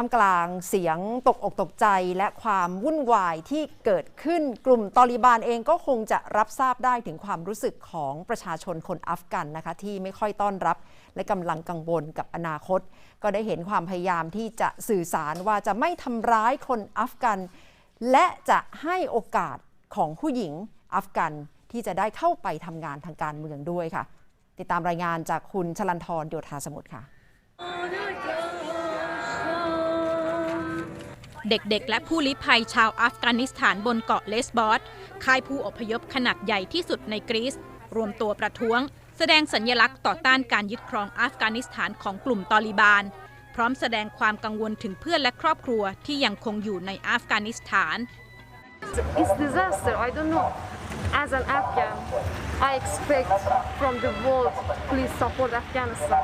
ท่ามกลางเสียงตกอกตกใจและความวุ่นวายที่เกิดขึ้นกลุ่มตอลิบานเองก็คงจะรับทราบได้ถึงความรู้สึกของประชาชนคนอัฟกันนะคะ ที่ไม่ค่อยต้อนรับ และกำลังกังวลกับอนาคต ก็ได้เห็นความพยายามที่จะสื่อสารว่าจะไม่ทำร้ายคนอัฟกัน และจะให้โอกาสของผู้หญิงอัฟกันที่จะได้เข้าไปทำงานทางการเมืองด้วยค่ะ ติดตามรายงานจากคุณชลันทรโยธาสมุทรค่ะ เด็กๆ และผู้ลี้ภัยชาวอัฟกานิสถานบนเกาะเลสบอสค่ายผู้อพยพขนาดใหญ่ที่สุดในกรีซรวมตัวประท้วง แสดงสัญญลักษณ์ต่อต้านการยึดครองอัฟกานิสถานของกลุ่มตอลิบาน พร้อมแสดงความกังวลถึงเพื่อนและครอบครัวที่ยังคงอยู่ในอัฟกานิสถาน It's disaster. I don't know. As an Afghan, I expect from the world, please support Afghanistan.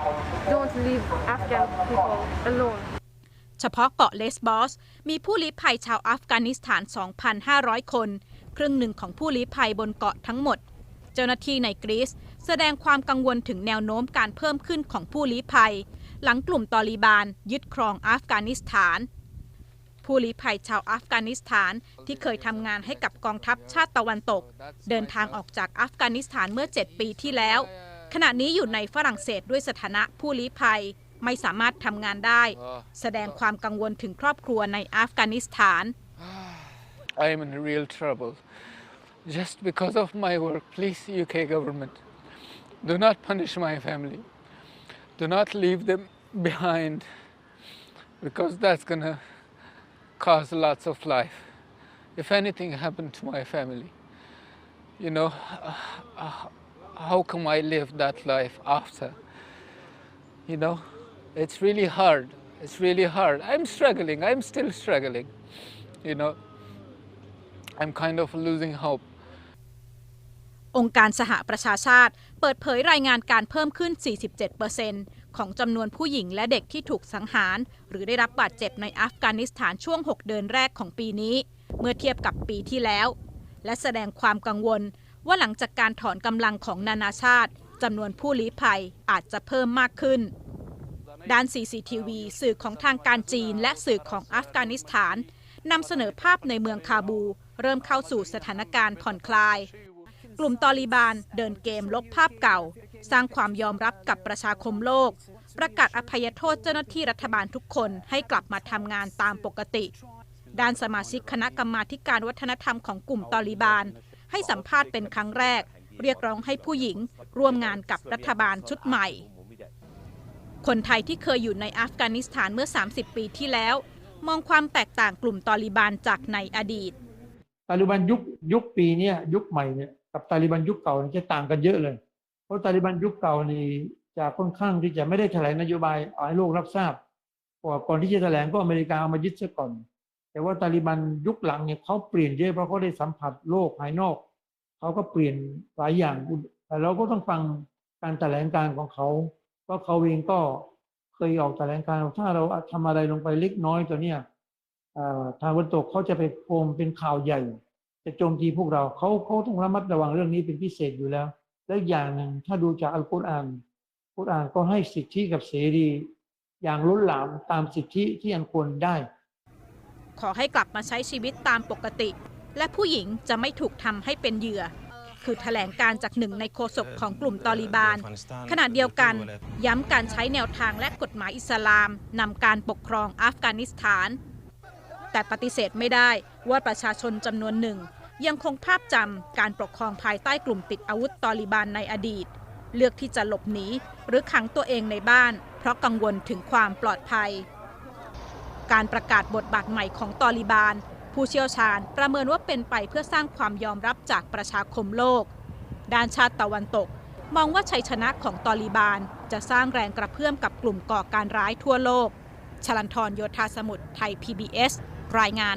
Don't leave Afghan people alone. เฉพาะเกาะเลสบอส มีผู้ลี้ภัยชาวอัฟกานิสถาน 2,500 คน ครึ่งหนึ่งของผู้ลี้ภัยบนเกาะทั้งหมด เจ้าหน้าที่ในกรีซแสดงความกังวลถึงแนวโน้มการเพิ่มขึ้นของผู้ลี้ภัย หลังกลุ่มตอลิบาน ยึดครองอัฟกานิสถาน ผู้ลี้ภัยชาวอัฟกานิสถานที่เคยทำงานให้กับกองทัพชาติตะวันตก เดินทางออกจากอัฟกานิสถานเมื่อ 7 ปีที่แล้ว ขณะนี้อยู่ในฝรั่งเศสด้วยสถานะผู้ลี้ภัย ไม่สามารถทำงานได้ แสดงความกังวลถึงครอบครัวในอัฟกานิสถาน I am in real trouble. Just because of my work, please, UK government, do not punish my family. Do not leave them behind because that's gonna cause lots of life. If anything happened to my family, you know, uh, how come I live that life after? You know, it's really hard. It's really hard. I'm struggling. I'm still struggling. You know, I'm kind of losing hope. องค์การสหประชาชาติ เปิดเผยรายงานการเพิ่มขึ้น 47%ของจำนวนผู้หญิงและเด็กที่ถูกสังหาร หรือได้รับบาดเจ็บในอัฟกานิสถานช่วง 6 เดือนแรกของปีนี้ เมื่อเทียบกับปีที่แล้ว และแสดงความกังวลว่าหลังจากการถอนกำลังของนานาชาติจำนวนผู้ลี้ภัยอาจจะเพิ่มมากขึ้น ด้าน CCTV สื่อของทางการจีนและสื่อของอัฟกานิสถานนำเสนอภาพในเมืองคาบู เริ่มเข้าสู่สถานการณ์ผ่อนคลาย กลุ่มตอลิบานเดินเกมลบภาพเก่า สร้างความยอมรับกับประชาคมโลก ประกาศอภัยโทษเจ้าหน้าที่รัฐบาลทุกคนให้กลับมาทำงานตามปกติ ด้านสมาชิกคณะกรรมาการวัฒนธรรมของกลุ่มตอลิบาน ให้สัมภาษณ์เป็นครั้งแรก เรียกร้องให้ผู้หญิง ร่วมงานกับรัฐบาลชุดใหม่ คนไทยที่เคยอยู่ในอัฟกานิสถานเมื่อ 30 ปีที่แล้ว มองความแตกต่างกลุ่มตอลิบานจากในอดีต ตาลิบันยุคยุคปีเนี้ยยุคใหม่เนี่ยกับตาลิบันยุคเก่าเนี่ยจะต่างกันเยอะเลย เพราะตาลิบันยุคเก่านี่จะค่อนข้างที่จะไม่ได้แถลงนโยบายเอาให้โลกรับทราบก่อนที่จะแถลงก็อเมริกาเอามายึดซะก่อน แต่ว่าตาลิบันยุคหลังเนี่ยเขาเปลี่ยนเยอะเพราะเขาได้สัมผัสโลกภายนอกเขาก็เปลี่ยนหลายอย่างแต่เราก็ต้องฟังการแถลงการของเขา เพราะเขาเองก็เคยออกแถลงการว่าถ้าเราทำอะไรลงไปเล็กน้อยตัวเนี้ยทางวันตกเขาจะไปโกงเป็นข่าวใหญ่ จะโจมตีพวกเราเขาเขาต้องระมัดระวังเรื่องนี้เป็นพิเศษอยู่แล้ว และอีกอย่างหนึ่งถ้าดูจากอัลกุรอานกุรอานก็ให้สิทธิกับเสรี อย่างล้นหลามตามสิทธิที่อันควรได้ ขอให้กลับมาใช้ชีวิตตามปกติ และผู้หญิงจะไม่ถูกทำให้เป็นเหยื่อ คือแถลงการจากหนึ่งในโฆษกของกลุ่มตอลิบาน ขณะเดียวกัน ย้ำการใช้แนวทางและกฎหมายอิสลามนำการปกครองอัฟกานิสถาน แต่ปฏิเสธไม่ได้ว่าประชาชนจำนวนหนึ่ง ยังคงภาพจำการปกครองภายใต้กลุ่มติดอาวุธตอลิบานในอดีต เลือกที่จะหลบหนีหรือขังตัวเองในบ้าน เพราะกังวลถึงความปลอดภัย การประกาศบทบาทใหม่ของตอลิบาน ผู้เชี่ยวชาญประเมินว่าเป็นไปเพื่อสร้างความยอมรับจากประชาคมโลก ด้านชาติตะวันตก มองว่าชัยชนะของตอลิบาน จะสร้างแรงกระเพื่อมกับกลุ่มก่อการร้ายทั่วโลก ชลันทรโยธาสมุทรไทย PBS รายงาน